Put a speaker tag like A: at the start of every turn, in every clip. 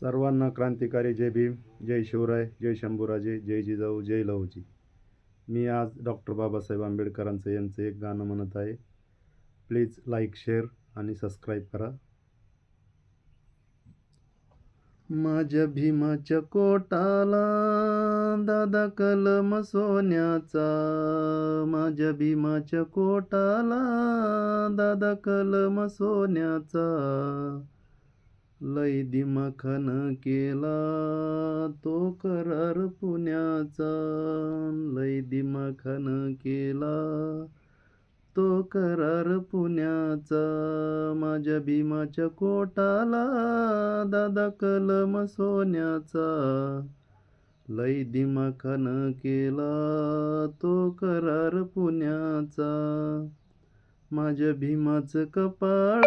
A: सर्वांना क्रांतिकारी जय भीम जय शिवराय जय शंभूराजे जय जिजाऊ जय लहूजी. मी आज डॉक्टर बाबासाहेब आंबेडकरांचं यांचं एक गाणं म्हणत आहे. प्लीज लाईक शेअर आणि सबस्क्राईब करा. माझ्या भीमाच्या कोटाला दादा कलम सोन्याचा. माझ्या भीमाच्या कोटाला दादा कलम सोन्याचा. लय दिमाखान केला तो करार पुण्याचा. लय दिमाखान केला तो करार पुण्याचा. माझ्या भीमाच्या कोटाला दादा कलम सोन्याचा. लय दिमाखान केला तो करार पुण्याचा. माझ्या भीमाचं कपाळ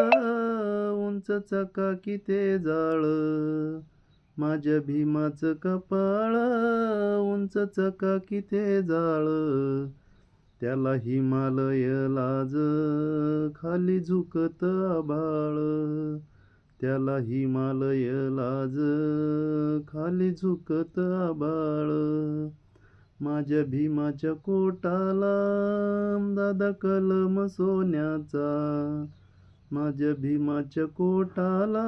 A: उंच चकाकी ते जाळ. माझ्या भीमाचं कपाळ उंच चकाकी ते जाळ. त्याला हिमालय लाज खाली झुकत आभाळ. त्याला हिमालय लाज खाली झुकत आभाळ. माझ्या भीमाच्या कोटाला दादा कलम सोन्याचा. माझ्या भीमाच्या कोटाला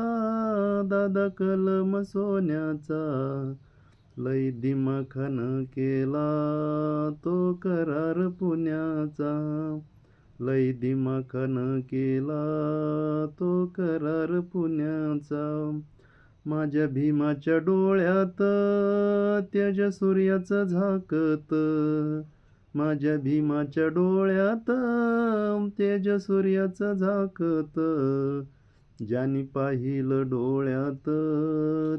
A: दादा कलम सोन्याचा. लय दिमाखान केला तो करार पुण्याचा. लय दिमाखान केला तो करार पुण्याचा. माझ्या भीमाच्या डोळ्यात त्याच्या सूर्याचं झाकत. माझ्या भीमाच्या डोळ्यात तेज सूर्याचं झाकत. ज्यानी पाहिलं डोळ्यात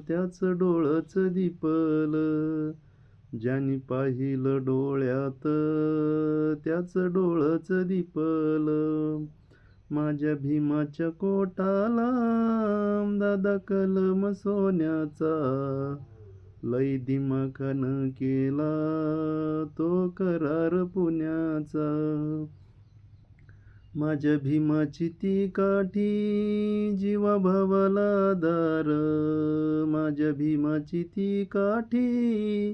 A: त्याच डोळच दिपल. ज्यानी पाहिलं डोळ्यात त्याच डोळच दिपल. माझ्या भीमाच्या कोटाला दादा कलम सोन्याचा. लय दिमाखान केला तो करार पुण्याचा. माझ्या भीमाची ती काठी जीवा भावाला दार. माझ्या भीमाची ती काठी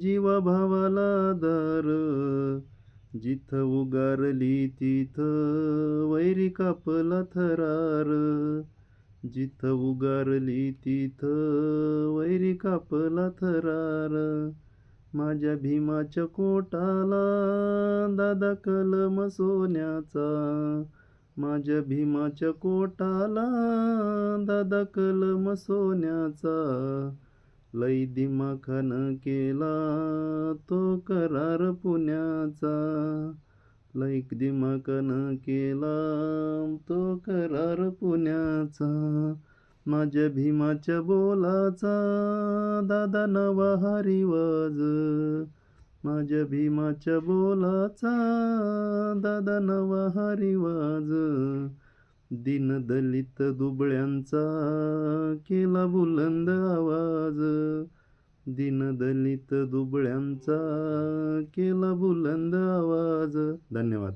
A: जीवा भावाला दार. जिथं उगारली तिथं वैरी कापला थरार. जिथं उगारली तिथं वैरी कापला थरार. माझ्या भीमाच्या कोटाला दादा कलम सोन्याचा. माझ्या भीमाच्या कोटाला दादा कलम सोन्याचा. लय दिमाखानं केला तो करार पुण्याचा. लाईक दिमाखान केला. तो करार पुण्याचा माझ्या भीमाच्या बोलाचा. दादा नवा हरिवाज माझ्या भीमाच्या बोलाचा. दादा नवा हरिवाज दीनदलित दुबळ्यांचा केला बुलंद आवाज. दीनदलित दुबळ्यांचा केला बुलंद आवाज. धन्यवाद.